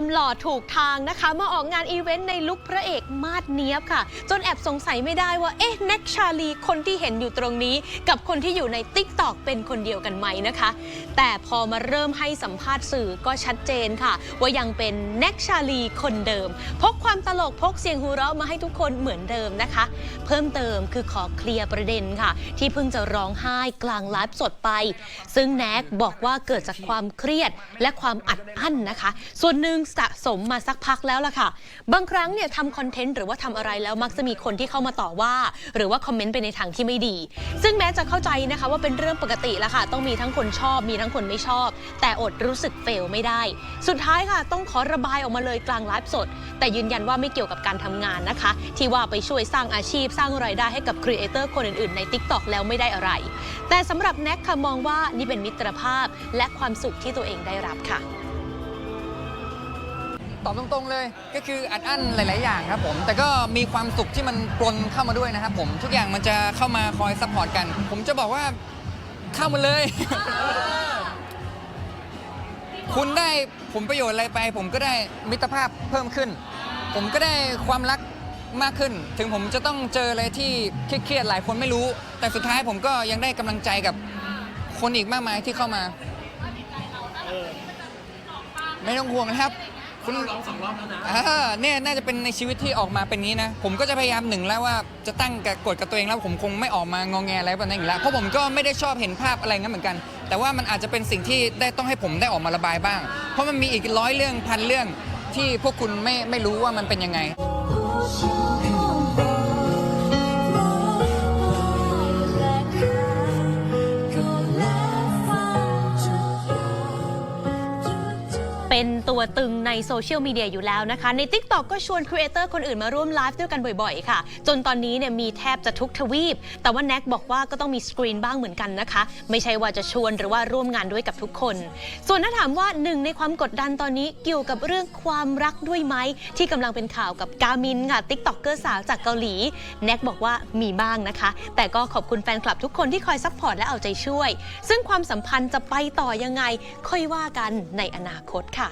ความหล่อถูกทางนะคะ มาออกงานอีเวนต์ในลุคพระเอกมาดเนียบค่ะ จนแอบสงสัยไม่ได้ว่า เอ๊ะแน็กชาลีคนที่เห็นอยู่ตรงนี้ กับคนที่อยู่ใน t ิ k t o k เป็นคนเดียวกันไหมนะคะ แต่พอมาเริ่มให้สัมภาษณ์สื่อก็ชัดเจนค่ะ ว่ายังเป็นแน็กชาลีคนเดิม พกความตลกพกเสียงหัวเราะมาให้ทุกคนเหมือนเดิมนะคะ เพิ่มเติมคือขอเคลียร์ประเด็นค่ะ ที่เพิ่งจะร้องไห้กลางไลฟ์สดไป ซึ่งแน็กบอกว่าเกิดจากความเครียดและความอัดอั้นนะคะ ส่วนหนึ่งสะสมมาสักพักแล้วล่ะค่ะ บางครั้งเนี่ยทำคอนเทนต์หรือว่าทำอะไรแล้วมักจะมีคนที่เข้ามาต่อว่า หรือว่าคอมเมนต์ไปในทางที่ไม่ดี ซึ่งแม้จะเข้าใจนะคะว่าเป็นเรื่องปกติแล้วค่ะ ต้องมีทั้งคนชอบ มีทั้งคนไม่ชอบ แต่อดรู้สึกเฟลไม่ได้ สุดท้ายค่ะ ต้องขอระบายออกมาเลยกลางไลฟ์สด แต่ยืนยันว่าไม่เกี่ยวกับการทำงานนะคะ ที่ว่าไปช่วยสร้างอาชีพสร้างรายได้ให้กับครีเอเตอร์คนอื่นๆใน t ิ k t o k แล้วไม่ได้อะไร แต่สำหรับแน็กค่ะมองว่านี่เป็นมิตรภาพและความสุขที่ตัวเองได้รับค่ะ ตอบตรงๆเลย ก็คืออัดอั้นหลาย ๆ อย่างครับผม แต่ก็มีความสุขที่มันปนเข้ามาด้วยนะครับผม ทุกอย่างมันจะเข้ามาคอยซัพพอร์ตกัน ผมจะบอกว่าเข้ามาเลย คุณได้ผลประโยชน์อะไรไป ผมก็ได้มิตรภาพเพิ่มขึ้น ผมก็ได้ความรักมากขึ้น ถึงผมจะต้องเจออะไรที่เครียดๆหลายคนไม่รู้ แต่สุดท้ายผมก็ยังได้กำลังใจกับคนอีกมากมายที่เข้ามา ไม่ต้องห่วงนะครับ คุณร้องสองรอบแล้วนะเนี่ยน่าจะเป็นในชีวิตที่ออกมาเป็นงี้นะ ผมก็จะพยายามหนึ่งแล้วว่าจะตั้งกับกฎกับตัวเองแล้วผมคงไม่ออกมางองแงอะไรแบบนั้นอีกแล้วเพราะผมก็ไม่ได้ชอบเห็นภาพอะไรงั้นเหมือนกัน แต่ว่ามันอาจจะเป็นสิ่งที่ได้ต้องให้ผมได้ออกมาระบายบ้าง เพราะมันมีอีกร้อยเรื่องพันเรื่องที่พวกคุณไม่ไม่รู้ว่ามันเป็นยังไง เป็นตัวตึงในโซเชียลมีเดียอยู่แล้วนะคะ ใน t ิ k t o k ก็ชวนครีเอเตอร์คนอื่นมาร่วมไลฟ์ด้วยกันบ่อยๆ ค่ะ จนตอนนี้เนี่ยมีแทบจะทุกทวีป แต่ว่าแน็กบอกว่าก็ต้องมีสกรีนบ้างเหมือนกันนะคะ ไม่ใช่ว่าจะชวนหรือว่าร่วมงานด้วยกับทุกคน ส่วนถ้าถามว่าหนึ่งในความกดดันตอนนี้เกี่ยวกับเรื่องความรักด้วยไหมที่กำลังเป็นข่าวกับกามินค่ะติ๊กต็อกเกอร์สาวจากเกาหลีแน็กบอกว่ามีบ้างนะคะ แต่ก็ขอบคุณแฟนคลับทุกคนที่คอยซัพพอร์ตและเอาใจช่วย ซึ่งความสัมพันธ์จะไปต่อยังไงค่อยว่ากันในอนาคตค่ะ